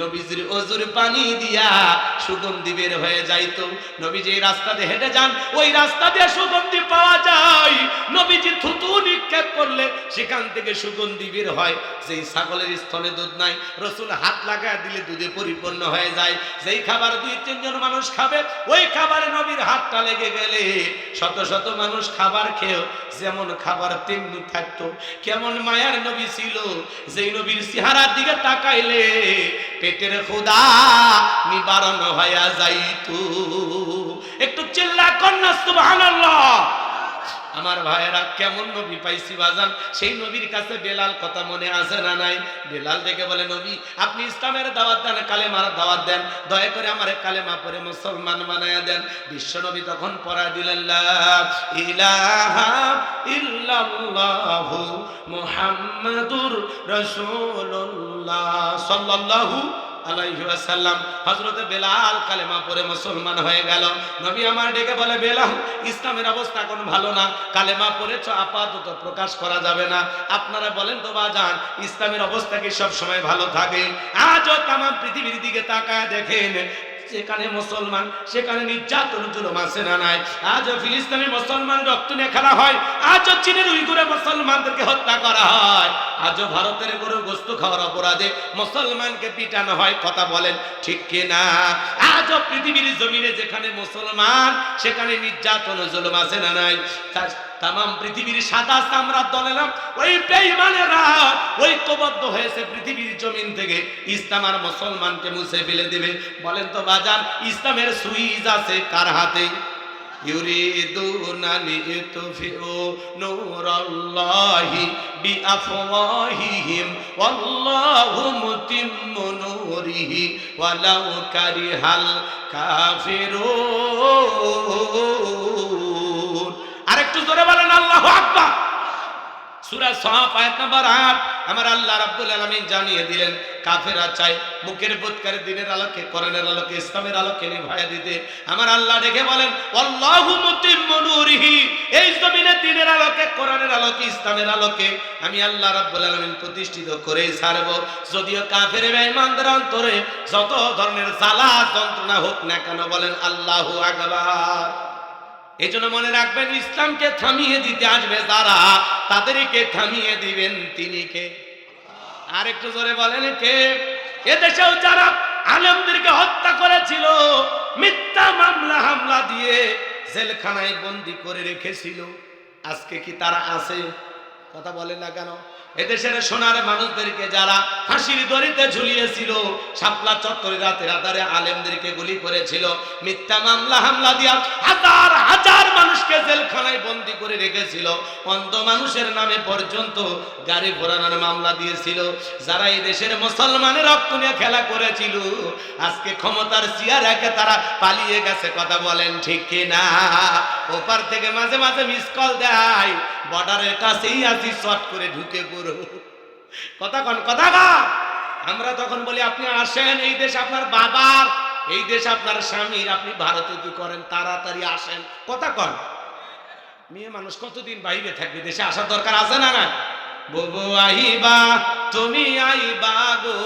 নবীজির অজুর পানি দিয়া সুগন্ধি বের হয়ে যাইতো। নবীজি রাস্তা দিয়ে হেঁটে যান, ওই রাস্তা দিয়ে সুগন্ধি পাওয়া যায়। নবীজি থুতু নিক্ষেপ করলে সেখান থেকে সুগন্ধি বের হয়। ছাগলের স্থলে দুধ নাই হাত লাগায় দিলে দুধে পরিপূর্ণ হয়ে যায়। যেই খাবার দুই তিনজন মানুষ খাবে, ওই খাবারে নবীর হাতটা লেগে গেলে শত শত মানুষ খাবার খেয়েও যেমন খাবার তেমনি থাকতো, কেমন মায়ার নবী ছিল। যেই নবীর চেহারার দিকে তাকাইলে পেটের খোদা নিবারণ হইয়া যাইতু। একটু চিল্লা কন্যা সুবহানাল্লাহ। আমার ভাইয়েরা কেমন নবী পাইছি বাজান? সেই নবীর কাছে বেলাল কথা মনে আছে না নাই? বেলাল দেখে বলে, নবী, আপনি ইসলামের দাওয়াত দেন, কালেমার দাওয়াত দেন। দয়া করে আমার কালেমা পরে মুসলমান বানায়া দেন। বিশ্ব নবী তখন পড়া দিলেন ইলাহা ইল্লাল্লাহু মুহাম্মাদুর সাল্লাল্লাহু বেলাল কালেমা মুসলমান হয়ে গেল। নবী আমার ডেকে বলে, বেলাল, ইসলামের অবস্থা এখন ভালো না। কালেমা পড়েছ, আপাতত প্রকাশ করা যাবে না। আপনারা বলেন তো, বাজান, ইসলামের অবস্থা কি সব সময় ভালো থাকে? আজও তামাম পৃথিবীর দিকে তাকায় দেখেন যেখানে মুসলমান, সেখানে নির্যাতন, জুলুম আছে না নাই? আজও ফিলিস্তিনি মুসলমান রক্ত নিয়ে খেলা হয়, আজও চীনের উইগুরে মুসলমানদেরকে হত্যা করা হয়, আজও ভারতের গরু গোস্ত খাওয়ার অপরাধে মুসলমানকে পিটানো হয়, কথা বলেন ঠিক কি না? আজও পৃথিবীর জমিনে যেখানে মুসলমান, সেখানে নির্যাতন জুলুম আছে না নাই? তাম পৃথিবীর সাদা চামড়ার দলেরা ওই বেঈমানেরা ঐক্যবদ্ধ হয়েছে পৃথিবীর জমিন থেকে ইসলাম আর মুসলমানকে মুছে ফেলে দেবে বলেন তো বাজান ইসলামের সুইজ আছে কার হাতে يريدون ليطفئوا نور الله بأفواههم والله متم نوره ولو كره الكافرون আরেকটু জোরে বলেন, আল্লাহু আকবার। সূরা আয়াত নাম্বার 8 আমার আল্লাহ রাব্বুল আলামিন জানিয়ে দিলেন মুখের দিনের আলোকে, কোরআনের আলোকে, ইসলামের আলোকে নিভায়া দিতে। আমার আল্লাহ ডেকে বলেন, আল্লাহু মুতিম্মু নূরিহি। এই জমিনে দিনের আলোকে, কোরআনের আলোকে, ইসলামের আলোকে আমি আল্লাহ রাব্বুল আলামিন প্রতিষ্ঠিত করেই ছাড়ব। যদিও কাফের বেঈমানদের অন্তরে যত ধরনের জ্বালা, যন্ত্রণা হোক না কেন বলেন, আল্লাহু আকবার। এই জন্য মনে রাখবেন, ইসলামকে থামিয়ে দিতে আসবে যারা, তাদেরকে থামিয়ে দিবেন তিনি কে? আর একটু জোরে বলেন, কে? এদেশেও যারা আলেমদেরকে হত্যা করেছিল, মিথ্যা মামলা, হামলা দিয়ে জেলখানায় বন্দি করে রেখেছিল, আজকে কি তারা আছে? কথা বলে না কেন? এদেশের সোনার মানুষদেরকে যারা ফাঁসির দড়িতে ঝুলিয়েছিল, শাপলা চত্বরে রাতে রাতারে আলেমদেরকে গুলি করেছিল, মিথ্যা মামলা, হামলা দিয়া হাজার হাজার মানুষকে জেলখানায় বন্দি করে রেখেছিল। অন্ধ মানুষের নামে পর্যন্ত গাড়ি ঘোরানোর মামলা দিয়েছিল। যারা এই দেশের মুসলমানের রক্ত নিয়ে খেলা করেছিল, আজকে ক্ষমতার চেয়ার একে তারা পালিয়ে গেছে, কথা বলেন ঠিক কিনা? ওপার থেকে মাঝে মাঝে মিস কল দেয়। বর্ডারের কাছেই আছি, শর্ট করে ঢুকে পড়ো। কথা কন, কথা কা আমরা তখন বলি, আপনি আসেন, এই দেশ আপনার বাবার এই দেশ আপনার স্বামীর, আপনি ভারতে কি করেন? তাড়াতাড়ি আসেন। কথা কন। মেয়ে মানুষ কতদিন বাইরে থাকবে? দেশে আসার দরকার আছে না না বুবু আইবা তুমি আইবা গো,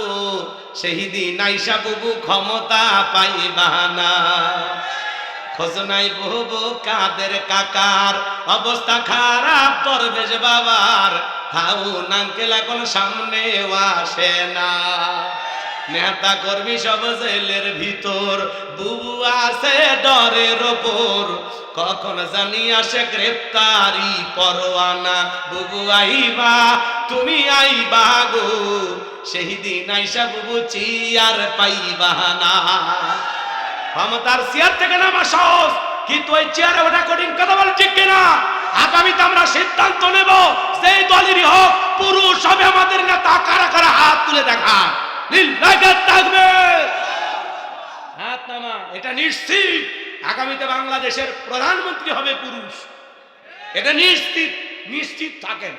সেই দিন আইসা বুবু ক্ষমতা পাইবা না। খোঁজ নাই বহু কাদের কাকার। অবস্থা খারাপ দরবেশ বাবার। হাউন আঙ্কেল এখন সামনে আসে না। নেতা কর্মী সব জেলের ভিতর। বুবু আছে ডরের ওপর। কখন জানি আসে গ্রেপ্তারি পরোয়ানা। বুবু আইবা, তুমি আইবা গো। সেই দিন আইসা বুবু চিয়ার পাইবা না। ক্ষমতার চেয়ার থেকে নামা সহজ কিন্তু ওই চেয়ারে ওঠা কঠিন কথা বলে ঠিক কিনা? আগামীতে আমরা সিদ্ধান্ত নেব সেই দলেরই হোক, পুরুষ হবে আমাদের নেতা, কারা কারা হাত তুলে দেখা থাকবে। হাত এটা নিশ্চিত। আগামীতে বাংলাদেশের প্রধানমন্ত্রী হবে পুরুষ। এটা নিশ্চিত নিশ্চিত থাকেন।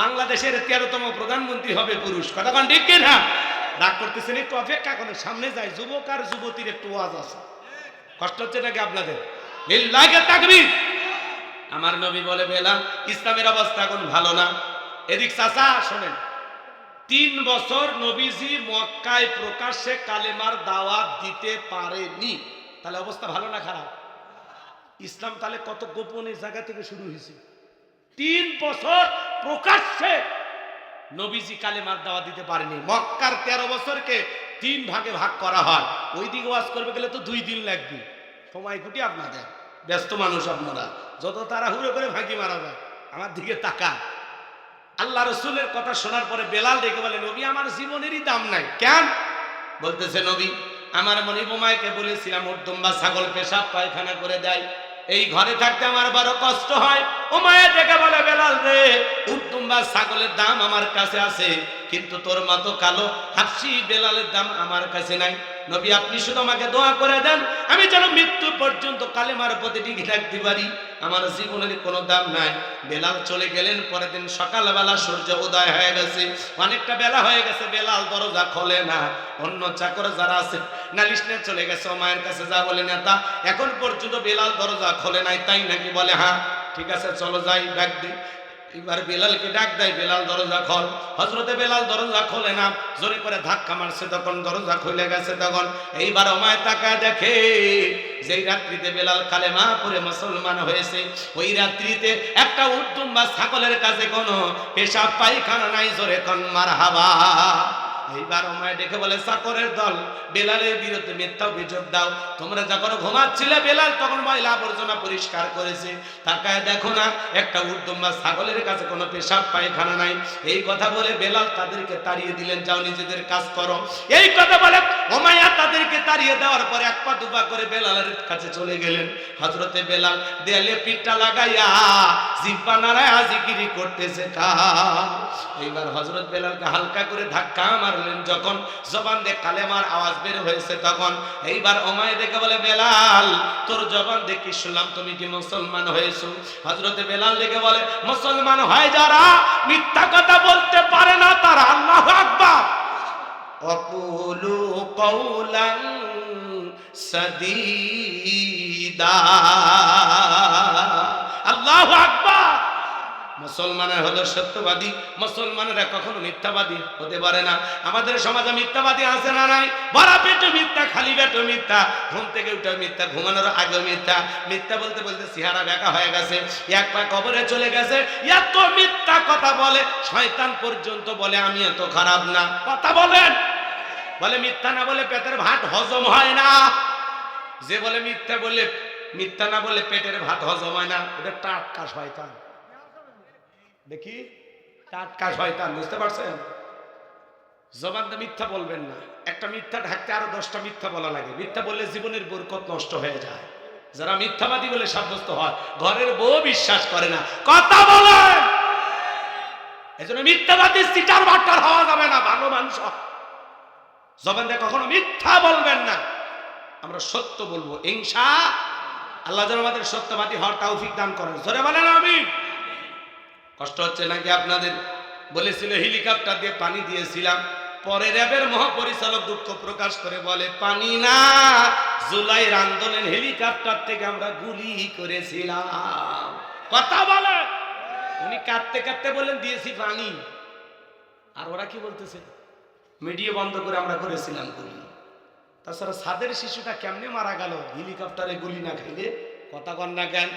বাংলাদেশের তেরোতম প্রধানমন্ত্রী হবে পুরুষ। কন ঠিক কিনা? রাগ করতেছেন, একটু অপেক্ষা করেন, সামনে যায়, যুবক আর যুবতীর একটু ওয়াজ আছে। কষ্ট হচ্ছে নাকি আপনাদের? আমার নবী বলে বেলা ইসলামের অবস্থা এখন ভালো না। এদিক চাচা, শোনেন, তিন বছর নবীজি মক্কায় প্রকাশ্যে কালেমার দাওয়াত দিতে পারেনি। তাহলে অবস্থা ভালো না খারাপ? ইসলাম তাহলে কত গোপনে জায়গা থেকে শুরু হয়েছে? তিন বছর প্রকাশ্যে নবীজি কালেমার দাওয়াত দিতে পারেনি। মক্কার তেরো বছরকে তিন ভাগে ভাগ করা হয়। ওই দিকে ওয়াজ করবে গেলে তো দুই দিন লাগবে। সময় কুটি আপনাদের। ব্যস্ত মানুষ আপনারা। যত তাড়াহুড়ো করে ভাগি মারা যায়, আমার দিকে তাকা আল্লাহ রসুলের কথা শোনার পরে বেলাল ডেকে বলে, নবী, আমার জীবনেরই দাম নাই। কেন? বলতেছে, নবী, আমার মনি বোমাইকে বলেছিলাম উর্দুম্বা ছাগল পেশাব, পায়খানা করে দেয়। এই ঘরে থাকতে আমার বড় কষ্ট হয়। ও মায়া দেখে বলে, বেলাল রে উত্তম বা ছাগলের দাম আমার কাছে আছে, কিন্তু তোর মতো কালো হাসি বেলালের দাম আমার কাছে নাই। নবী, আপনি শুধু আমাকে দোয়া করে দেন, আমি যেন মৃত্যু পর্যন্ত কালেমার পথে টিকে থাকতে পারি। আমার জীবনের কোনো দাম নাই। বেলাল চলে গেলেন, পরের দিন সকালবেলা সূর্য উদয় হয়ে গেছে। অনেকটা বেলা হয়ে গেছে, বেলাল দরজা খোলে না। অন্য চাকর যারা আছে, নালিশ নিয়ে চলে গেছে মায়ের কাছে যা বলে, নেতা, এখন পর্যন্ত বেলাল দরজা খোলে নাই, তাই নাকি? বলে হ্যাঁ ঠিক আছে, চলো যাই, ডাক দিই। এবার বেলালকে ডাক দেয়, বেলাল দরজা খোল। হজরতে বেলাল দরজা খোলে না, জোরে করে ধাক্কা মারছে তখন, দরজা খুলে গেছে তখন। এইবার অমায় তাকা দেখে, যেই রাত্রিতে বেলাল কালেমা পরে মুসলমান হয়েছে, ওই রাত্রিতে একটা উদ্যম বা ছাগলের কাছে কোনো পেশাব, পায়খানা নাই, জোরে কন মার হাবা এইবার অমায় ডেকে বলে চাকরের দল, বেলালের বিরুদ্ধে মিথ্যা অভিযোগ দাও। তোমরা যখন ঘুমাচ্ছিলে, বেলাল তখন ময়লা আবর্জনা পরিষ্কার করেছে। তাকায় দেখো না, একটা উর্দম বা ছাগলের কাছে কোনো পেশাব, পায়খানা নাই। এই কথা বলে বেলাল তাদেরকে তাড়িয়ে দিলেন, যাও নিজেদের কাজ করো। এই কথা বলে ওমায়া তাদেরকে তাড়িয়ে দেওয়ার পরে এক পা দুপা করে বেলালের কাছে চলে গেলেন। হজরতে বেলাল দেয়ালে পিঠটা লাগাইয়া জিব্বা নাড়ায় জিকিরি করতেছে কা এইবার হজরত বেলালকে হালকা করে ধাক্কা মারলেন যখন জবান দিয়ে কালেমার আওয়াজ বের হয়েছে তখন এইবার ওমায় দেখে বলে বেলাল তোর জবান দেখি শুনলাম? তুমি কি মুসলমান হয়েছো? হজরতে বেলাল দেখে বলে মুসলমান হয় যারা মিথ্যা কথা বলতে পারে না তারা আল্লাহ আকবার। অকুলু কৌলান সদীদা। আল্লাহ আকবার। মুসলমানের হলো সত্যবাদী, মুসলমানেরা কখনো মিথ্যাবাদী হতে পারে না। আমাদের সমাজে মিথ্যাবাদী আছে না নাই? ভরা পেটে মিথ্যা, খালি পেটে মিথ্যা, ঘুম থেকে উঠে মিথ্যা, ঘুমানোর আগে মিথ্যা। মিথ্যা বলতে বলতে চেহারা দেখা হয়ে গেছে। এক পা কবরে চলে গেছে। এত মিথ্যা কথা বলে, শয়তান পর্যন্ত বলে, আমি এত খারাপ না। কথা বলেন। বলে মিথ্যা না বলে পেটের ভাত হজম হয় না। যে বলে মিথ্যা বলে, মিথ্যা না বলে পেটের ভাত হজম হয় না। এটা টাটকা শয়তান। দেখি? টাটকা শয়তান বুঝতে পারছেন? জবানটা মিথ্যা বলবেন না। একটা মিথ্যা ঢাকতে আরও দশটা মিথ্যা বলা লাগে। মিথ্যা বললে জীবনের বরকত নষ্ট হয়ে যায়। যারা মিথ্যাবাদী বলে সাব্যস্ত হয় ঘরের বউ বিশ্বাস করে না। কথা বলেন! এজন্য মিথ্যাবাদী সিটার বাট্টার হওয়া যাবে না ভালো মানুষ। জবান দিয়ে কখনো মিথ্যা বলবেন না। আমরা সত্য বলব। ইনশা আল্লাহ যেন আমাদের সত্যবাদী হওয়ার তৌফিক দান করেন। জোরে বলেন আমি কষ্ট হচ্ছে নাকি আপনাদের? বলেছিল হেলিকপ্টার দিয়ে পানি দিয়েছিলাম। পরে র্যাবের মহাপরিচালক দুঃখ প্রকাশ করে বলে, পানি না, জুলাইয়ের আন্দোলন হেলিকপ্টার থেকে আমরা গুলি করেছিলাম। কথা বলে। উনি কাঁদতে কাঁদতে বলেন দিয়েছি পানি। আর ওরা কি বলতেছে? মিডিয়া বন্ধ করে আমরা করেছিলাম গুলি। তাছাড়া সাদের শিশুটা কেমনে মারা গেল? হেলিকপ্টারে গুলি না খাইলে? কথা কন না কেন?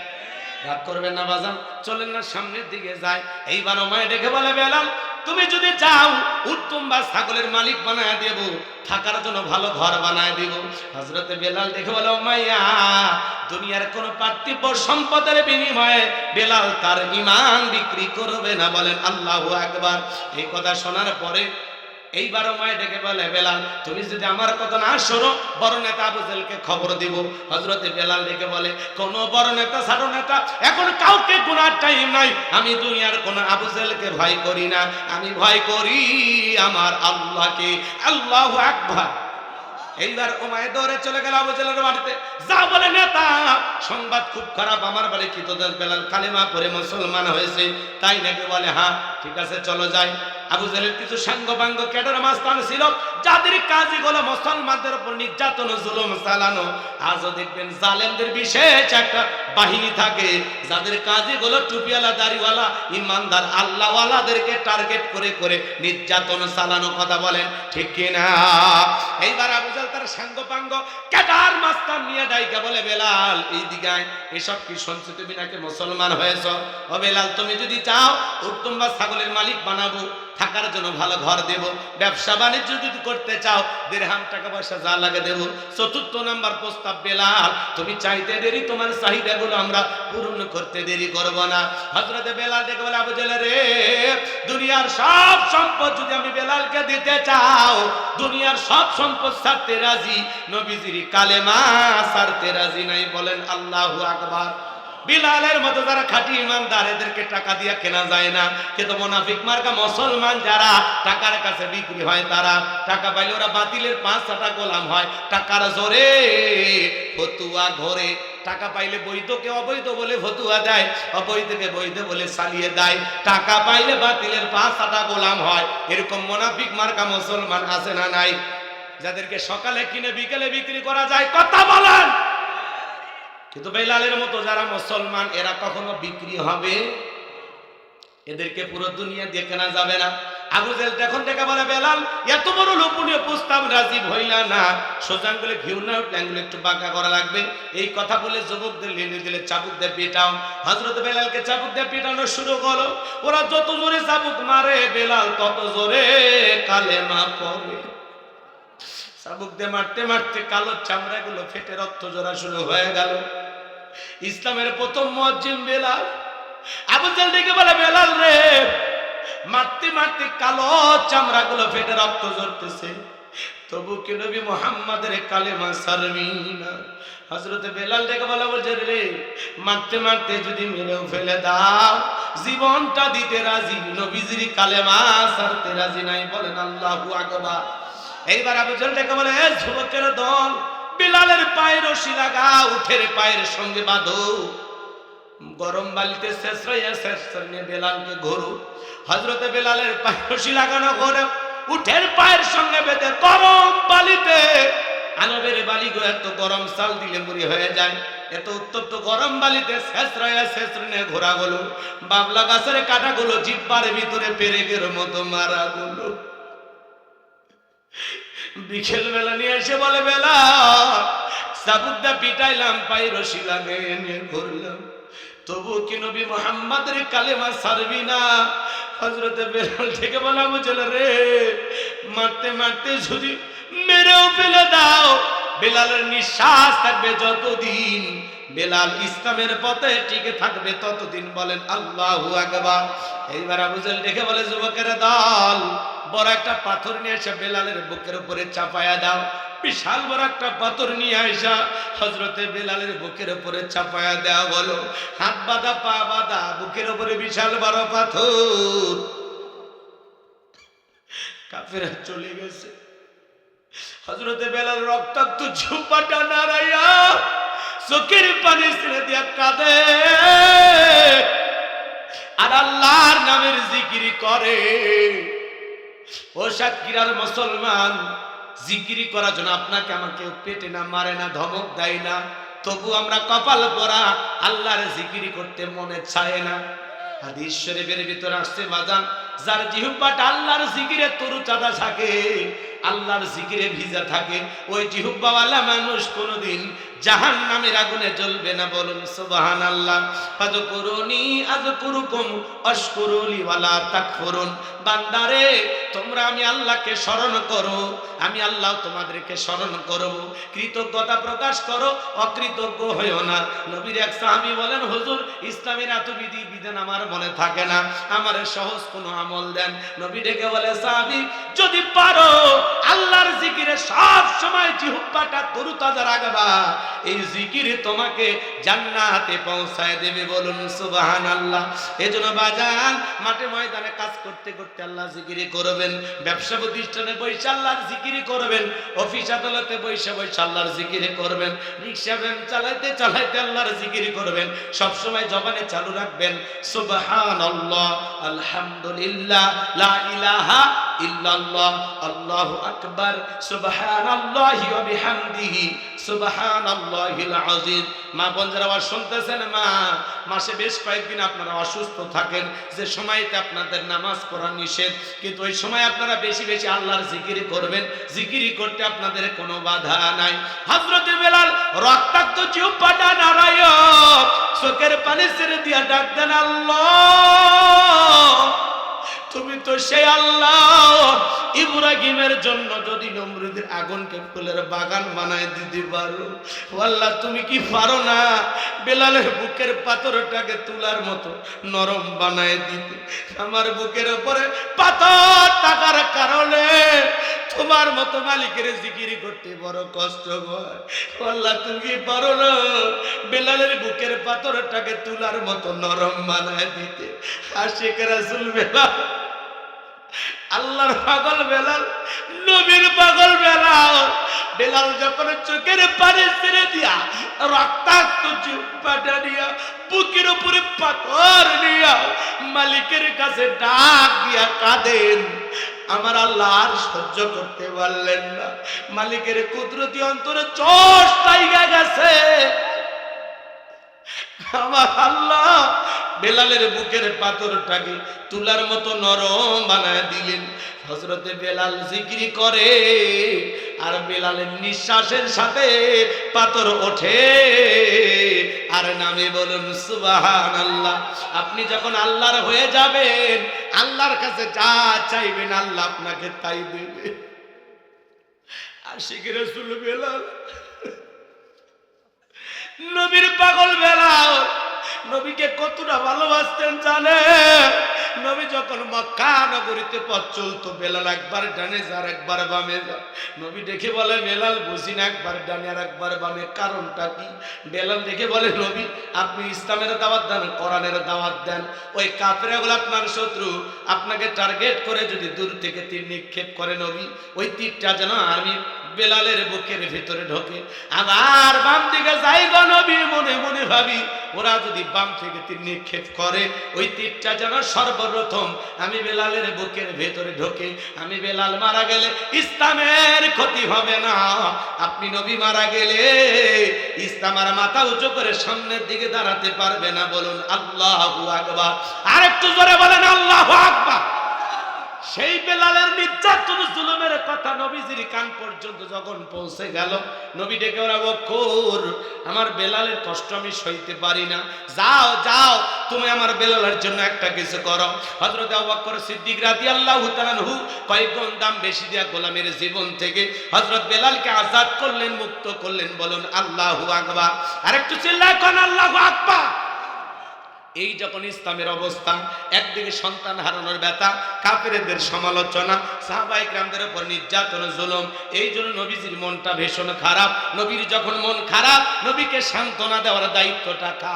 রাগ করবেন না বাজান। চলেন না, সামনের দিকে যায় এইবার মায় ডেকে বলে, বেলাল, তুমি যদি চাও উত্তম বা ছাগলের মালিক বানায় দেব, থাকার জন্য ভালো ঘর বানায় দিব। হজরতে বেলাল দেখে বলে মাইয়া, দুনিয়ার কোন পার্থিব সম্পদের বিনিময়ে বেলাল তার ইমান বিক্রি করবে না। বলেন, আল্লাহু আকবার। এই কথা শোনার পরে এইবার মায় ডেকে বলে, বেলাল, তুমি যদি আমার কথা না শোনো, বড় নেতা আবু জেলকে খবর দিব। হজরতে বেলাল ডেকে বলে, কোন বড় নেতা সারো নেতা, এখন কাউকে গুনার টাইম নাই। আমি দুনিয়ার কোন আবু জেলকে ভয় করি না। আমি ভয় করি আমার আল্লাহকে। আল্লাহ আকবার। এইবার ও ওমায় দৌড়ে চলে গেল আবু জেলের বাড়িতে। যা বলে নেতা, সংবাদ খুব খারাপ। আমার বাড়ি কি তোদের বেলাল? কালেমা পরে মুসলমান হয়েছে। তাই নাকি বলে হ্যাঁ ঠিক আছে, চলো যাই। আবু জেলের কিছু সাঙ্গ বাঙ্গ ক্যাডার মাস্তান ছিল, যাদের কাজই গুলো মুসলমানদের উপর নির্যাতন, জুলুম চালানো। আজও দেখবেন জালেমদের বিশেষ একটা বাহিনী থাকে। যাদের কাজই গুলো টুপিওয়ালা, দাড়িওয়ালা, ইমানদার, আল্লাহওয়ালাদেরকে টার্গেট করে করে নির্যাতন চালানো কথা বলেন। ঠিক কিনা? এইবার আবু জাল তার সাঙ্গ পাঙ্গ ক্যাটার মাস্টার নিয়ে ডাইকা বলে, বেলাল এই দিগায় এসব কি শুনছো? তুমি নাকি মুসলমান হয়েছ? ও বেলাল, তুমি যদি চাও, উত্তম বা ছাগলের মালিক বানাবো। থাকার জন্য ভালো ঘর দেব। ব্যবসা বাণিজ্য যদি করতে চাও, দেড়হাম টাকা পয়সা যা লাগে দেব। চতুর্থ নাম্বার প্রস্তাব, বেলাল, তুমি চাইতে দেরি, তোমার চাহিদাগুলো আমরা পূরণ করতে দেরি করব না। হজরতে বেলাল দেখে বলে, আবু জেলে রে, দুনিয়ার সব সম্পদ যদি আমি বেলালকে দিতে চাও, দুনিয়ার সব সম্পদ ছাড়তে রাজি? নবীজির কালেমা ছাড়তে রাজি নাই বলেন আল্লাহু আকবার। বিলালের মতো যারা খাঁটি ইমানদার, এদেরকে টাকা দিয়ে কেনা যায় না। কিন্তু মোনাফিক মার্কা মুসলমান যারা, টাকার কাছে বিক্রি হয় তারা। টাকা পাইলে ওরা বাতিলের পাঁচ ছটা গোলাম হয়। টাকার জোরে ফতুয়া ঘরে। টাকা পাইলে বৈধকে অবৈধ বলে ফতুয়া দেয়। অবৈধকে বৈধ বলে চালিয়ে দেয়। টাকা পাইলে বাতিলের পাঁচ ছটা গোলাম হয়। এরকম মোনাফিক মার্কা মুসলমান আছে না নাই? যাদেরকে সকালে কিনে, বিকেলে বিক্রি করা যায়, কথা বলেন! কিন্তু বেলালের মতো যারা মুসলমান, এরা কখনো বিক্রি হবে? এদেরকে পুরো দুনিয়া দিয়ে কেনা যাবে না। আবু জেল তখন থেকে বলে, বেলাল, এত বড় লোপনীয় প্রস্তাব রাজীব হইলা না। সোজা আঙ্গুলে ঘিউ না, উঠলে আঙ্গুলে একটু বাঁকা করা লাগবে। এই কথা বলে যুবকদের লেনে দিলে চাবুক দিয়ে পেটাও। হজরত বেলালকে চাবুক দিয়ে পেটানো শুরু করো ওরা যত জোরে চাবুক মারে, বেলাল তত জোরে কালে কালেমা পড়ে। চাবুক দিয়ে মারতে মারতে কালো চামড়াগুলো ফেটে রক্ত জোড়া শুরু হয়ে গেল। ইসলামের প্রথম মজ্জিম বেলাল। আবু জাল ডেকে বলে, বেলাল রে, মারতে মারতে কালো চামড়াগুলো ফেটে রক্ত ঝরতেছে। তবু কি নবী মোহাম্মদের কালেমা সারমিনা হজরতে বেলাল ডেকে বলে, বলছে রে, মারতে মারতে যদি মেরেও ফেলে দাও, জীবনটা দিতে রাজি, নবীজির কালেমা সারতে রাজি নাই বলেন আল্লাহু আকবার। এইবার আবু জাল ডেকে বলে যুবকের দল বিলালের পায়ের রশি লাগা, উঠের পায়ের সঙ্গে বাঁধো। গরম বালিতে শেষ হইয়া শেষ নিয়ে বেলালকে ঘোরো। হজরতে বেলালের পায়ের রশি লাগানো করে উঠের পায়ের সঙ্গে বেঁধে গরম বালিতে। আনবের বালি গো, এত গরম চাল দিলে মুড়ি হয়ে যায়। এত উত্তপ্ত গরম বালিতে শেষ রয়া শেষ নিয়ে ঘোরা গেল। বাবলা গাছের কাটাগুলো জিব্বার ভিতরে পেরেকের মতো মারা গেলো। বিকেল বেলা নিয়ে এসে বলে, বেলা সাবুদ্দা পিটাইলাম পাই রশি নিয়ে ঘুরলাম। তবু কি নবী মোহাম্মদের কালেমা সারবি না? হজরতে বেলাল থেকে বলা বুঝল রে মারতে মারতে যদি মেরেও ফেলে দাও। বেলালের নিঃশ্বাস থাকবে যতদিন বেলাল ইসলামের পথে টিকে থাকবে ততদিন বলেন আল্লাহু আকবার। এইবার আবুজেল দেখে বলে, যুবকের দল, বড় একটা পাথর নিয়ে এসে বেলালের বুকের উপরে চাপায়া দাও। বিশাল বড় একটা পাথর নিয়ে আসা হজরতে বেলালের বুকের উপরে চাপায়া দেওয়া বলো। হাত বাঁধা, পা বাঁধা, বুকের উপরে বিশাল বড় পাথর। কাফেরা চলে গেছে। হজরতে বেলাল রক্তাক্ত ঝুপাটা নাড়াইয়া চোখের পানি ছেড়ে দিয়া কাঁদে। আর আল্লাহর নামের জিকিরি করে। ও সাতক্ষীরার মুসলমান, জিকিরি করার জন্য আপনাকে আমাকে পেটে না, মারে না, ধমক দেয় না। তবু আমরা কপাল পরা আল্লাহর জিকিরি করতে মনে চায় না। হাদিস শরীফের ভিতরে আসছে বাজান যার জিহুব্বাটা আল্লাহর জিকিরে তরু চাঁদা থাকে, আল্লাহর জিকিরে ভিজা থাকে, ওই জিহুব্বাওয়ালা মানুষ কোনোদিন জাহান নামের আগুনে জ্বলবে না। বলুন সুবাহান আল্লাহ আজ করুনি আজ করুকুম অস্করুলি ওয়ালা তাকফুরুন। বান্দারে, তোমরা আমি আল্লাহকে স্মরণ করো, আমি আল্লাহ তোমাদেরকে স্মরণ করব। কৃতজ্ঞতা প্রকাশ করো, অকৃতজ্ঞ হইও না। নবীর এক সাহাবী বলেন, হুজুর, ইসলামের এত বিধি বিধান আমার মনে থাকে না। আমার সহজ কোনো আমল দেন। নবী ডেকে বলে, সাহাবী, যদি পারো, আল্লাহর জিকিরে সব সময় জিহুব্বাটা তরুতাজা রাখবা। এই জিকিরে তোমাকে জান্নাতে পৌঁছায় দেবে বলুন সুবাহান আল্লাহ এজন্য বাজান, মাঠে ময়দানে কাজ করতে করতে আল্লাহ জিকিরি করবেন। ব্যবসা প্রতিষ্ঠানে বৈশা আল্লাহর জিকিরি করবেন। অফিস আদালতে বৈশা বৈশা আল্লাহর জিকিরি করবেন। রিক্সা ভ্যান চালাইতে চালাইতে আল্লাহর জিকিরি করবেন। সব সময় জবানে চালু রাখবেন, সুবহানাল্লাহ, আলহামদুলিল্লাহ। আপনারা আপনাদের নামাজ পড়া নিষেধ, কিন্তু ওই সময় আপনারা বেশি বেশি আল্লাহর জিকিরি করবেন জিকিরি করতে আপনাদের কোনো বাধা নাই। হযরত বেলাল রক্তাক্ত জিহ্বাটা নারায় চোখের পানি ছেড়ে দিয়া ডাক দেন, আল্লাহ! তুমি তো সেই আল্লাহ। ইব্রাহিমের জন্য যদি নমরুদের আগুনকে ফুলের বাগান বানায় দিতে পারো। আল্লাহ তুমি কি পারো না বেলালের বুকের পাথরটাকে তুলার মতো নরম বানায় দিতে? আমার বুকের উপরে পাথর থাকার কারণে তোমার মতো মালিকের জিকিরি করতে বড় কষ্ট হয়। আল্লাহ তুমি পারো না বেলালের বুকের পাথরটাকে তুলার মতো নরম বানায় দিতে? আশিক রাসুল বেলাল আল্লাহর পাগল বেলাল, নবীর পাগল বেলাল। বেলাল যখন চোখের পানি ছেড়ে দিয়া রক্তাক্ত জিহ্বাটা দিয়া, বুকের উপরে পাথর নিয়া মালিকের কাছে ডাক দিয়া কাঁদেন। আমার আল্লাহ সহ্য করতে পারলেন না। মালিকের কুদরতি অন্তরে টাইগা গেছে। আমার আল্লাহ বেলালের বুকের পাথরটাকে তুলার মতো নরম বানায় দিলেন। হজরতে বেলাল জিকিরি করে, আর বেলালের নিঃশ্বাসের সাথে পাথর ওঠে। আর নামে বলুন সুবাহান আল্লাহ আপনি যখন আল্লাহর হয়ে যাবেন, আল্লাহর কাছে যা চাইবেন আল্লাহ আপনাকে তাই দেবে। আশিক রসুল বেলাল নবীর পাগল বেলাল নবীকে কতটা ভালোবাসতেন জানে? নবী যখন মক্কা নগরীতে পথ চলতো, বেলাল একবার ডানে যার একবার বামে যা নবী দেখে বলে, বেলাল, বুঝি না, একবার ডানে আর একবার বামে। কারণটা কি? বেলাল দেখে বলে, নবী, আপনি ইসলামের দাওয়াত দেন, কোরআনের দাওয়াত দেন। ওই কাফেরাগুলো আপনার শত্রু। আপনাকে টার্গেট করে যদি দূর থেকে তীর নিক্ষেপ করে নবী, ওই তীরটা যেন আমি বেলালের বুকের ভিতরে ঢোকে। আবার বাম দিকে যাই গো নবী, মনে মনে ভাবি, ওরা যদি বাম থেকে তীর নিক্ষেপ করে, ওই তীরটা যেন সর্বপ্রথম আমি বেলালের বুকের ভেতরে ঢোকে। আমি বেলাল মারা গেলে ইসলামের ক্ষতি হবে না। আপনি নবী মারা গেলে ইসলাম আর মাথা উঁচু করে সামনের দিকে দাঁড়াতে পারবে না। বলুন, আল্লাহ আকবার। আর একটু জোরে বলেন, আল্লাহ আকবার। সেই বেলালের নির্যাতন, জুলুমের কথা নবীজির কান পর্যন্ত যখন পৌঁছে গেল, নবী ডেকে ওরা বক্ষর আমার বেলালের কষ্ট আমি সইতে পারি না। যাও যাও, তুমি আমার বেলালের জন্য একটা কিছু করো। হযরত আবু বকর সিদ্দিক রাদিয়াল্লাহু তাআলা হু কয়েকগুণ দাম বেশি দিয়া গোলামের জীবন থেকে হজরত বেলালকে আজাদ করলেন, মুক্ত করলেন, বলুন, আল্লাহু আকবার। আরেকটু চিল্লায় কোন, আল্লাহু আকবার। এই যখন ইসলামের অবস্থা একদিকে সন্তান হারানোর ব্যথা, কাফেরদের সমালোচনা সাহাবাই গ্রামদের উপর নির্যাতন, জুলুম, এই জন্য নবীজির মনটা ভীষণ খারাপ। নবীর যখন মন খারাপ, নবীকে সান্ত্বনা দেওয়ার দায়িত্বটা কা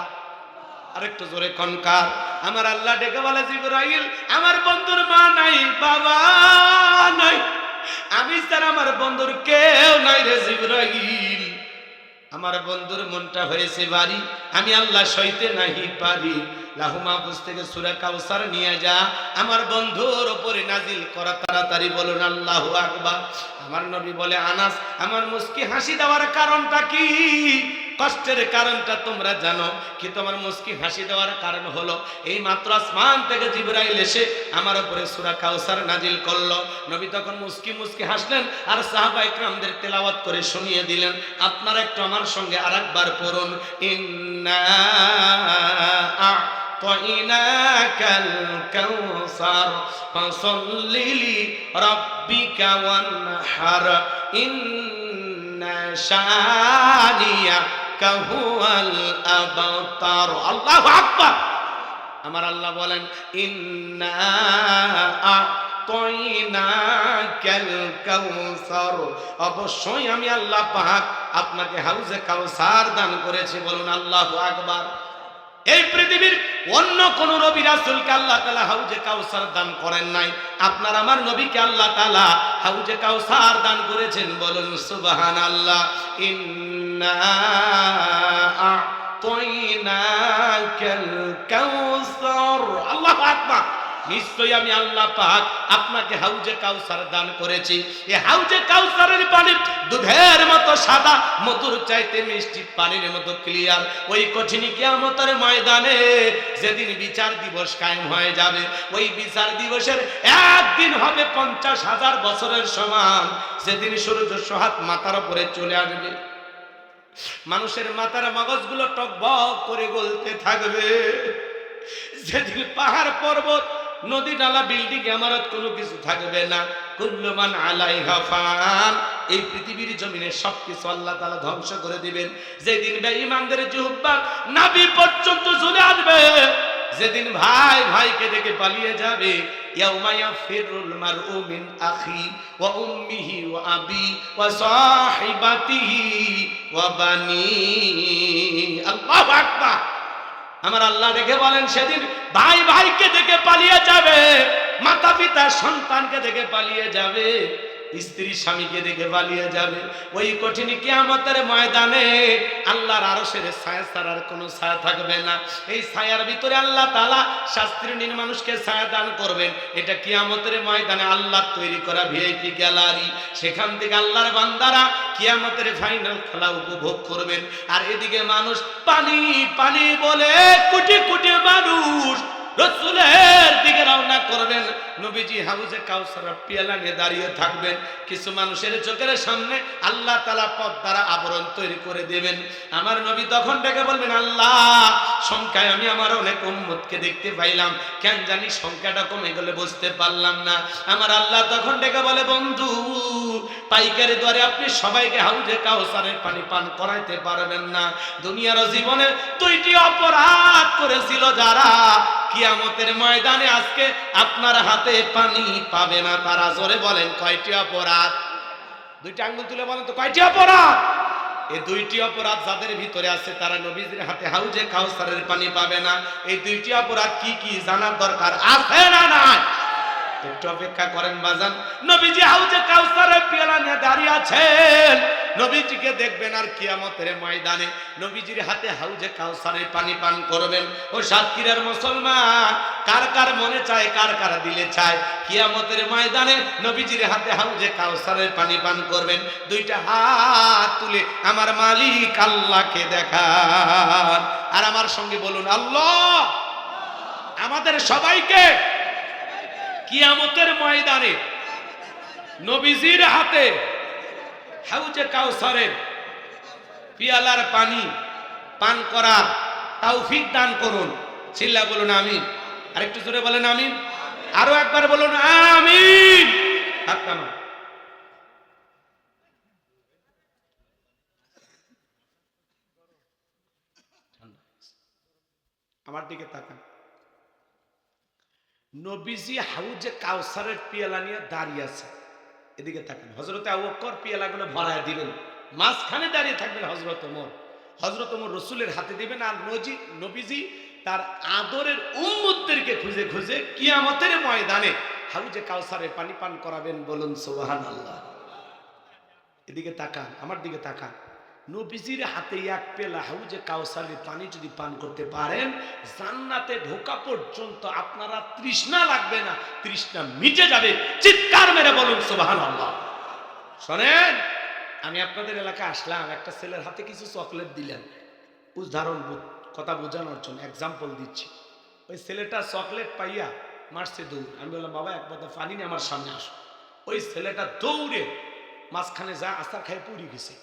আরেকটু জোরে কনকার আমার আল্লাহ ডেকে বলে, জিবরাইল, আমার বন্ধুর মা নাই, বাবা নাই। আমি স্যার আমার বন্ধুর কেউ নাই রে জিবরাইল। আমার বন্ধুর মনটা হয়েছে বাড়ি আমি আল্লাহ সইতে নাহি পারি। লাহু মাহফুজ থেকে সুরা কাউসার নিয়ে যা। আমার বন্ধুর ওপরে নাজিল করা, তাড়াতাড়ি বলুন, আল্লাহ আকবা আমার নবী বলে, আনাস, আমার মুস্কি হাসি দেওয়ার কারণটা কি? কষ্টের কারণটা তোমরা জানো কি তোমার মুস্কি হাসি দেওয়ার কারণ হলো এই মাত্র আসমান থেকে জিবরাইল এসে আমার উপরে সুরা কাউসার নাজিল করলো নবী তখন মুস্কি মুস্কি হাসলেন আর সাহাবা ইকরামদের তেলাওয়াত করে শুনিয়ে দিলেন আপনারা একটু আমার সঙ্গে আরেকবার পড়ুন ইন্না أعطيناك الكوثر فصل لربك وانحر إن شانيك আল্লাহ আকবার। আমার আল্লাহ বলেন অবশ্যই আমি আল্লাহ পাহাক আপনাকে হাউজে কাউসার দান করেছি, বলুন আল্লাহ আকবার। এই পৃথিবীর অন্য কোন রবি রাসুলকে আল্লাহ তালা হাউজে কাউসার দান করেন নাই। আপনার আমার নবীকে আল্লাহ তালা হাউজে কাউসার দান করেছেন, বলুন সুবাহান আল্লাহ ইন্ন আল্লাহু আকবার। নিশ্চয়ই আমি আল্লাহ পাক আপনাকে হাউজে কাউসার দান করেছি। এই হাউজে কাউসারের পানি দুধের মতো সাদা, মধুর চাইতে মিষ্টি পানির মতো ক্লিয়ার ওই কঠিন কিয়ামতের ময়দানে যেদিন বিচার দিবস কায়েম হয়ে যাবে, ওই বিচার দিবসের একদিন হবে পঞ্চাশ হাজার বছরের সমান। যেদিন সূর্য সোহাত মাথার উপরে চলে আসবে। মানুষের মাথার মগজগুলো টকবক করে গলতে থাকবে। যেদিন পাহাড় পর্বত, নদী নালা, বিল্ডিং, ইমারত কোনো কিছু থাকবে না। কুল্লমান আলাই হাফান এই পৃথিবীর জমিনে সবকিছু আল্লাহ তালা ধ্বংস করে দিবেন। যেদিন বেঈমানদের জুহ্বা নাবি পর্যন্ত চলে আসবে। যেদিন ভাই ভাইকে দেখে পালিয়ে যাবে আমার আল্লাহ দেখে বলেন, সেদিন ভাই ভাইকে দেখে পালিয়ে যাবে মাতা পিতা সন্তানকে দেখে পালিয়ে যাবে। স্ত্রী স্বামীকে দেখে পালিয়ে যাবে। ওই কঠিন কিয়ামতের ময়দানে আল্লাহর আরশের ছায়া ছাড়ার কোনো ছায়া থাকবে না। এই ছায়ার ভিতরে আল্লাহ তালা শাস্ত্রীয় মানুষকে ছায়া দান করবেন। এটা কিয়ামতের ময়দানে আল্লাহ তৈরি করা ভিআইপি গ্যালারি। সেখান থেকে আল্লাহর বান্দারা কিয়ামতের ফাইনাল খেলা উপভোগ করবেন। আর এদিকে মানুষ পানি পানি বলে কোটি কোটি মানুষ রসুলের দিকে রওনা করবেন। নবীজি হাউজে কাউসার পিয়ালা নিয়ে দাঁড়িয়ে থাকবেন। কিছু মানুষের চোখের সামনে আল্লাহ তালা পথ দ্বারা আবরণ তৈরি করে দেবেন। আমার নবী তখন ডেকে বলবেন, আল্লাহ, সংখ্যায় আমি আমার অনেক উম্মতকে দেখতে পাইলাম। কেন জানি সংখ্যাটা কমে গেলে বুঝতে পারলাম না। আমার আল্লাহ তখন ডেকে বলে, বন্ধু, পাইকারি দ্বারে আপনি সবাইকে হাউজে কাউসারের পানি পান করাইতে পারবেন না। দুনিয়ার জীবনে দুইটি অপরাধ করেছিল যারা কিয়ামতের ময়দানে আজকে আপনার হাতে পানি পাবে না। তারা জোরে বলেন, কয়টি অপরাধ? দুইটা আঙ্গুল তুলে বলেন তো, কয়টি অপরাধ? এই দুইটি অপরাধ যাদের ভিতরে আছে, তারা নবীজির হাতে হাউজে কাউসারের পানি পাবে না। এই দুইটি অপরাধ কি কি জানার দরকার আছে না নাই? একটু অপেক্ষা করেন বাজান। নবীজি হাউজে কাউসারের পেয়ালা নিয়ে দাঁড়িয়ে আছেন। নবীজিকে দেখবেন আর কিয়ামতের ময়দানে নবীজির হাতে হাউজে কাউসারের পানি পান করবেন। ও সাতক্ষীরার মুসলমান, কার কার মনে চায়, কার কার দিলে চায়? কিয়ামতের ময়দানে নবীজির হাতে হাউজে কাউসারের পানি পান করবেন। দুইটা হাত তুলে আমার মালিক আল্লাহকে দেখান। আর আমার সঙ্গে বলুন, আল্লাহ, আমাদের সবাইকে কিয়ামতের ময়দানে নবীজির হাতে হাউজে কাউসারের পিয়ালার পানি পান করার তৌফিক দান করুন। চিল্লা বলুন আমি আরেকটু জোরে বলেন আমি আরও একবার বলুন আমি আমার দিকে তাকান। নবীজি হাউজে কাউসারের পিয়ালা নিয়ে দাঁড়িয়ে আছে এদিকে থাকেন। হজরতে আবকর পিয়ালাগুলো ভরায় দিবেন মাঝখানে দাঁড়িয়ে থাকবেন হজরত ওমর। হজরত ওমর রসুলের হাতে দিবেন আর নজি নবীজি তার আদরের উম্মতদেরকে খুঁজে খুঁজে কিয়ামতের ময়দানে হাউজে কাউসারে পানি পান করাবেন বলুন সোহান আল্লাহ এদিকে তাকান, আমার দিকে তাকান। নবীজির হাতে এক পেলা হাউজে কাউসারের পানি যদি পান করতে পারেন, জান্নাতে ঢোকা পর্যন্ত আপনারা তৃষ্ণা লাগবে না, তৃষ্ণা মিটে যাবে। চিৎকার মেরে বলুন সোবাহান আল্লাহ শোনেন, আমি আপনাদের এলাকায় আসলাম, একটা ছেলের হাতে কিছু চকলেট দিলেন। উদাহরণ কথা বোঝানোর জন্য এক্সাম্পল দিচ্ছি। ওই ছেলেটা চকলেট পাইয়া মারছে দৌড়। আমি বললাম, বাবা, এক কথা পানি নিয়ে আমার সামনে আসো। ওই ছেলেটা দৌড়ে মাঝখানে যা আস্তার খায় পুড়ে গেছে।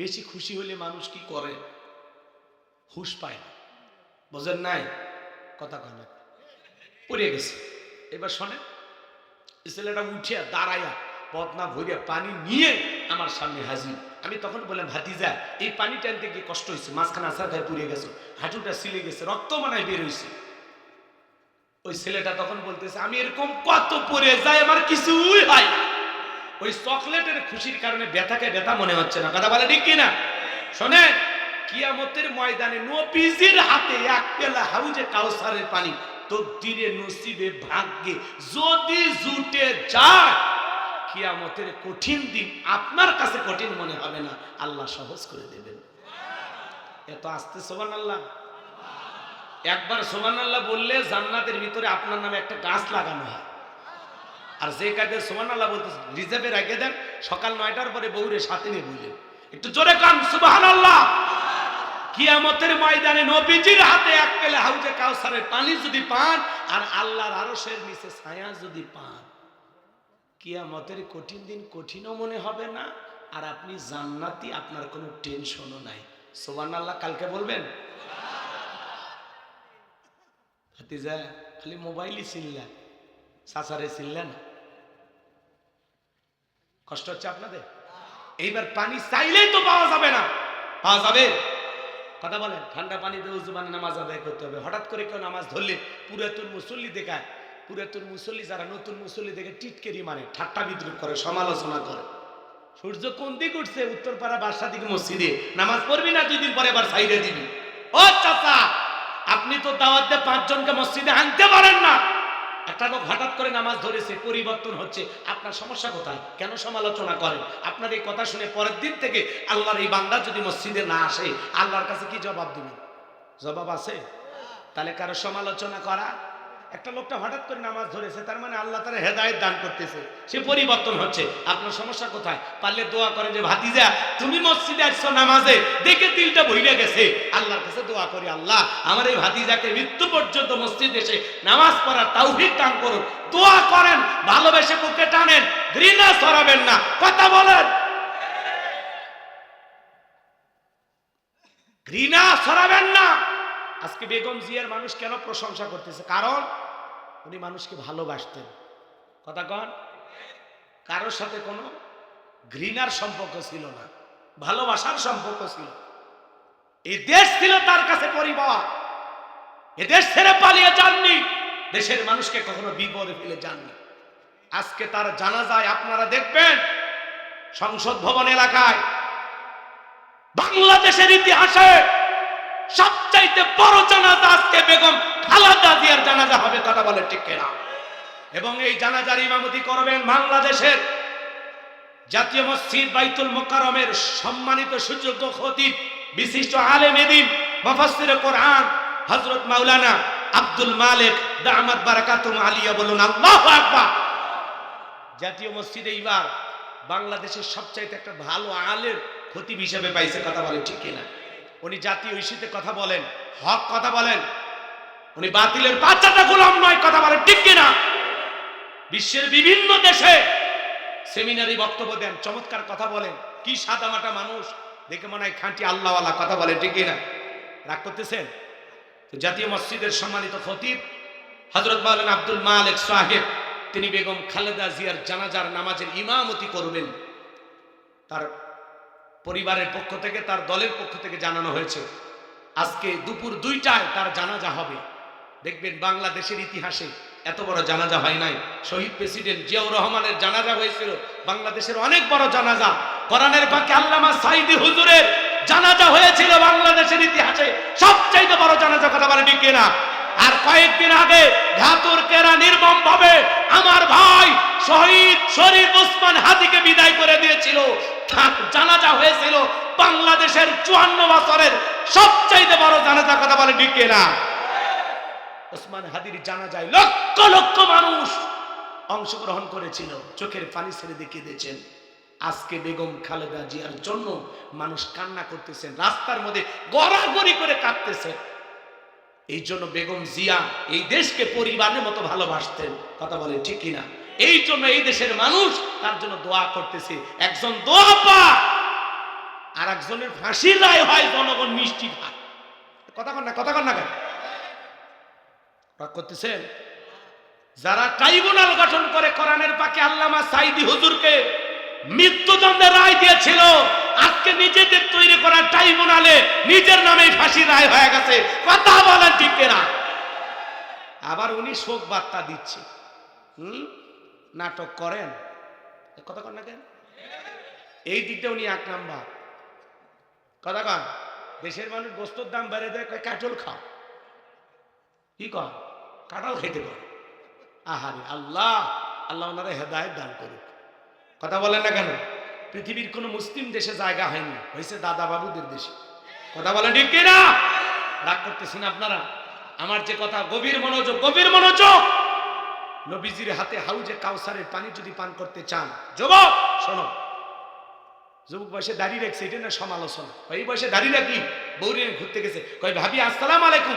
বেশি খুশি হলে মানুষ কি করে? হুশ পায় না। বোঝেন নাই? কথা কয় না। পড়ে গেছে। এবার শোনে ছেলেটা উঠিয়া দাঁড়াইয়া বদনা ভরিয়া পানি নিয়ে আমার সামনে হাজির। আমি তখন বললাম, ভাতিজা, এই পানি টানতে গিয়ে কষ্ট হয়েছে মাঝখানে আসার গায়ে পুড়ে গেছে। হাঁটুটা সিলে গেছে, রক্ত মানায় বের হয়েছে ওই ছেলেটা তখন বলতেছে, আমি এরকম কত পরে যাই, আমার কিছুই হয় না। ওই চকলেটের খুশির কারণে ব্যথাকে ব্যথা মনে হচ্ছে না। কথা বলে ঠিক কিনা? শোনেন, কিয়ামতের ময়দানে নবীজির হাতে এক পেলা হাউজে কাউসারের পানি তকদিরে নসিবে ভাগ্যে। যদি জুটে যায়, কিয়ামতের কঠিন দিন আপনার কাছে কঠিন মনে হবে না। আল্লাহ সহজ করে দেবেন। এত আস্তে সোবান আল্লাহ একবার সোমান আল্লাহ বললে জান্নাতের ভিতরে আপনার নামে একটা গাছ লাগানো হয়। আর যে কাজে সোমান আল্লাহ বলতে রিজার্ভে রেখে দেন, সকাল নয়টার পরে বউরে সাথে নিয়ে বুঝলেন একটু জোরে কান সুবাহান আল্লাহ কিয়ামতের ময়দানে নবীজির হাতে এক পেলে হাউজে কাউসারের পানি যদি পান, আর আল্লাহর আরশের নিচে ছায়া যদি পান। কিয়ামতের কঠিন দিন কঠিনও মনে হবে না, আর আপনি জান্নাতি, আপনার কোনো টেনশনও নাই। সোবান আল্লাহ কালকে বলবেন? হাতিজা খালি মোবাইলই চিনলেন সাসারে চিনলেন? কষ্ট হচ্ছে আপনাদের? এইবার পানি চাইলেই তো পাওয়া যাবে না। পাওয়া যাবে? কথা বলেন ঠান্ডা পানিতে উজু মানে নামাজ আদায় করতে হবে। হঠাৎ করে কেউ নামাজ ধরলে পুরাতন মুসল্লি দেখায় পুরাতন মুসল্লি যারা নতুন মুসল্লি দেখে টিটকেরি মানে ঠাট্টা বিদ্রুপ করে সমালোচনা করে। সূর্য কোন দিক উঠছে? উত্তরপাড়া বাসা দিকে মসজিদে। নামাজ পড়বি না দুই দিন পরে আবার সাইডে দিবি। ও চাচা আপনি তো দাওয়াত দিয়ে পাঁচজনকে মসজিদে আনতে পারেন না। একটা লোক হঠাৎ করে নামাজ ধরেছে, পরিবর্তন হচ্ছে। আপনার সমস্যা কোথায়? কেন সমালোচনা করেন? আপনার এই কথা শুনে পরের দিন থেকে আল্লাহর এই বান্দা যদি মসজিদে না আসে, আল্লাহর কাছে কি জবাব দিবেন? জবাব আছে? তাহলে কারও সমালোচনা করা একটা লোকটা হঠাৎ করে নামাজ ধরেছে, তার মানে আল্লাহ তারা হেদায়েত দান করতেছে। সে পরিবর্তন হচ্ছে। আপনার সমস্যা কোথায়? পারলে দোয়া করেন যে, ভাতিজা, তুমি মসজিদে আসছো নামাজে, দেখে দিলটা বইলে গেছে। আল্লাহর কাছে দোয়া করি, আল্লাহ, আমার এই ভাতিজাকে মৃত্যু পর্যন্ত মসজিদ এসে নামাজ পড়ার তাওহীদ দান করুন। দোয়া করেন, ভালোবেসে বুকে টানেন, ঘৃণা সরাবেন না। কথা বলেন। ঘৃণা ছড়াবেন না। আজকে বেগম জিয়ার মানুষ কেন প্রশংসা করতেছে? কারণ উনি মানুষকে ভালোবাসতেন। কথা কন। কারোর সাথে কোনো ঘৃণার সম্পর্ক ছিল না, ভালোবাসার সম্পর্ক ছিল। এই দেশ ছিল তার কাছে পরিবার। এ দেশ ছেড়ে পালিয়ে যাননি। দেশের মানুষকে কখনো বিপদে ফেলে যাননি। আজকে তার জানাজায় আপনারা দেখবেন, সংসদ ভবন এলাকায় বাংলাদেশের ইতিহাসে সবচাইতে বড় জানাজা আজকে বেগম খালাদা জিয়ার জানাজা হবে, কথা বলে ঠিক কিনা? এবং এই জানাজার ইমামতি করবেন বাংলাদেশের জাতীয় মসজিদ বাইতুল মোকারমের সম্মানিত সুযোগ্য খতিব, বিশিষ্ট আলেম এদিন, মুফাসসির কোরআন, হযরত মাওলানা আব্দুল মালিক দামাত বারাকাতুম আলিয়া বলুন, আল্লাহু আকবার। জাতীয় মসজিদে এইবার বাংলাদেশের সবচাইতে একটা ভালো আলের খতিব হিসেবে পাইছে, কথা বলে ঠিক কিনা? উনি জাতীয় ইস্যুতে কথা বলেন, হক কথা বলেন। উনি বাতিলের বাচ্চাটা গোলাম নয়, কথা বলেন, ঠিক কিনা? বিশ্বের বিভিন্ন দেশে সেমিনারি বক্তব্য দেন, চমৎকার কথা বলেন। কি সাদামাটা মানুষ, দেখে মনে হয় খাঁটি আল্লাহওয়ালা, কথা বলে ঠিক কিনা? রাগ করতেছেন? জাতীয় মসজিদের সম্মানিত খতিব হজরত মাওলান আব্দুল মালিক সাহেব, তিনি বেগম খালেদা জিয়ার জানাজার নামাজের ইমামতি করবেন। তার পরিবারের পক্ষ থেকে, তার দলের পক্ষ থেকে জানানো হয়েছে। আজকে দুপুর দুইটায় তার জানাজা হবে। দেখবেন বাংলাদেশের ইতিহাসে এত বড় জানাজা হয় নাই। শহীদ প্রেসিডেন্ট জিয়াউর রহমানের জানাজা হয়েছিল। বাংলাদেশের অনেক বড় জানাজা। কোরআনের পাকে আল্লামা সাইদি হুজুরের জানাজা হয়েছিল বাংলাদেশের ইতিহাসে। সবচাইতে বড় জানাজা কথা বলে ঠিক না আর কয়েকদিন আগে ধাতুর কেরা নির্মম ভাবে আমার ভাই শহীদ শরীফ ওসমান হাদিকে বিদায় করে দিয়েছিল। জানাজা হয়েছিল বাংলাদেশের চুয়ান্ন বছরের সবচাইতে বড় জানাজা কথা বলে ঠিক না ওসমান হাদির জানাজায় লক্ষ লক্ষ মানুষ অংশগ্রহণ করেছিল, চোখের পানি ছেড়ে দেখিয়ে দিয়েছেন আজকে বেগম খালেদা জিয়ার জন্য মানুষ কান্না করতেছেন, রাস্তার মধ্যে গড়াগড়ি করে কাঁদতেছেন। এই জন্য বেগম জিয়া এই দেশকে পরিবারের মতো ভালোবাসতেন, কথা বলে ঠিক কিনা? এই জন্য এই দেশের মানুষ তার জন্য দোয়া করতেছে। একজন দোয়া পা আর একজনের ফাঁসির রায় হয় জনগণ মিষ্টি খায় কথা কন না, কথা কন না কেন? করতেছেন? যারা ট্রাইব্যুনাল গঠন করে কোরআনের পাকে আল্লামা সাইদি হুজুরকে মৃত্যুদণ্ডের রায় দিয়েছিল, আজকে নিজেদের তৈরি করা ট্রাইব্যুনালে নিজের নামে ফাঁসি রায় হয়ে গেছে। কথা বলেন ঠিক না আবার উনি শোক বার্তা দিচ্ছে। হুম? নাটক করেন। কথা কন না কেন? এই দিকটা উনি এক নাম্বার। কথা কন? দেশের মানুষ বস্তুর দাম বেড়ে দেয় কাটল খাও। কি কন? কাঁঠাল খাইতে পারে। আহারে আল্লাহ আল্লাহ ওনারা হেদায়ত দান করুক। কথা বলেন না কেন? পৃথিবীর কোনো মুসলিম দেশে জায়গা হয়নি, হয়েছে দাদা বাবুদের দেশে। কথা বলেন ঠিক কিনা? রাগ করতেছেন আপনারা? আমার যে কথা, গভীর মনোযোগ গভীর মনোযোগ! নবীজির হাতে হাউজে কাউসারের পানি যদি পান করতে চান। যুবক, শোনো। যুবক বয়সে দাঁড়িয়ে রাখছে, এটা না সমালোচনা। এই বয়সে দাঁড়িয়ে রাখি বৌরি ঘুরতে গেছে। কয় ভাবি, আসসালাম আলাইকুম।